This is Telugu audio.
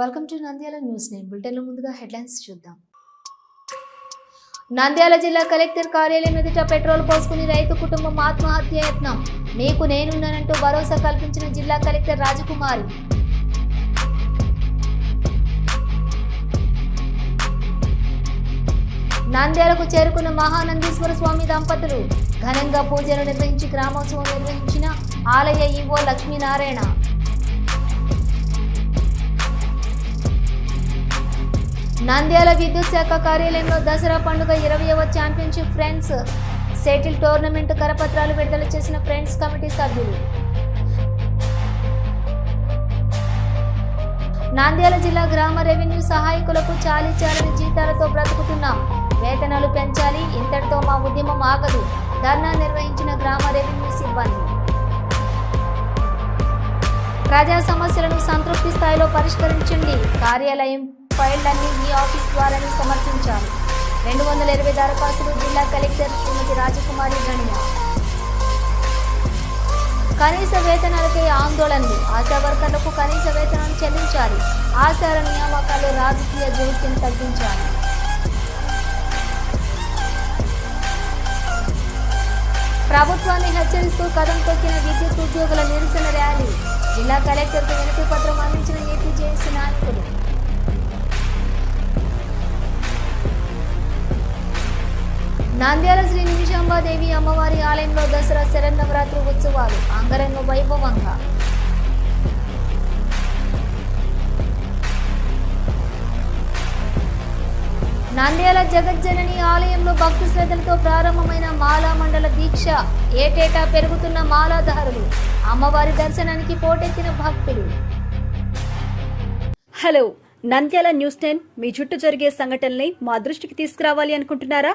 వెల్కమ్ టు నంద్యాల న్యూస్ నేను బులెటిన్లో ముందుగా హెడ్లైన్స్ చూద్దాం. నంద్యాల జిల్లా కలెక్టర్ కార్యాలయం ఎదుట పెట్రోల్ పోసుకుని రైతు కుటుంబం ఆత్మహత్య యత్నం. మీకు నేనున్నానంటూ భరోసా కల్పించిన జిల్లా కలెక్టర్ రాజకుమారి. నంద్యాలకు చేరుకున్న మహానందీశ్వర స్వామి దంపతులు ఘనంగా పూజలు నిర్వహించి గ్రామోత్సవం నిర్వహించిన ఆలయ ఈవో లక్ష్మీనారాయణ. నంద్యాల విద్యుత్ శాఖ కార్యాలయంలో దసరా పండుగ ఇరవయవ ఛాంపియన్షిప్ ఫ్రెండ్స్ సెటిల్ టోర్నమెంట్ కరపత్రాలు విడుదల చేసిన ఫ్రెండ్స్ కమిటీ సభ్యులు. నంద్యాల జిల్లా గ్రామ రెవెన్యూ సహాయకులకు చాలీ చాలని జీతాలతో బ్రతుకుతున్నాం వేతనాలు పెంచాలి ఇంతటితో మా ఉద్యమం ఆగదు ధర్నా నిర్వహించిన గ్రామ రెవెన్యూ సిబ్బంది. ప్రజా సమస్యలను సంతృప్తి స్థాయిలో పరిష్కరించండి. కార్యాలయం ఫైళ్ళన్నీ మీ ఆఫీస్ ద్వారానే సమర్పించాలి. రెండు వందల ఇరవై దరఖాస్తులు జిల్లా కలెక్టర్ శ్రీమతి రాజకుమారి గణ్య కనీస వేతనాలకే ఆందోళనలు. ఆశా వర్కర్లకు కనీస వేతనం చెల్లించాలి. ఆశార నియామకాలు రాజకీయ జోక్యం తగ్గించాలి. ప్రభుత్వాన్ని హెచ్చరిస్తూ కదం తొక్కిన విద్యుత్ ఉద్యోగుల నిరసన ర్యాలీ. జిల్లా కలెక్టర్కు వినతి పత్రం నంద్యాల శ్రీ నిమిషాంబాదేవి అమ్మవారి ఆలయంలో దసరా శరన్నవరాత్రి ఉత్సవాలు అంగరంగ వైభవంగా. నంద్యాల జగజ్జనని ఆలయంలో భక్తి శ్రద్ధలతో ప్రారంభమైన మాలా మండల దీక్ష ఏటేటా పెరుగుతున్న మాలాధారులు అమ్మవారి దర్శనానికి పోటెత్తిన భక్తులు. హలో నంద్యాల న్యూస్ టెన్ మీ చుట్టూ జరిగే సంఘటనల్ని మా దృష్టికి తీసుకురావాలి అనుకుంటున్నారా?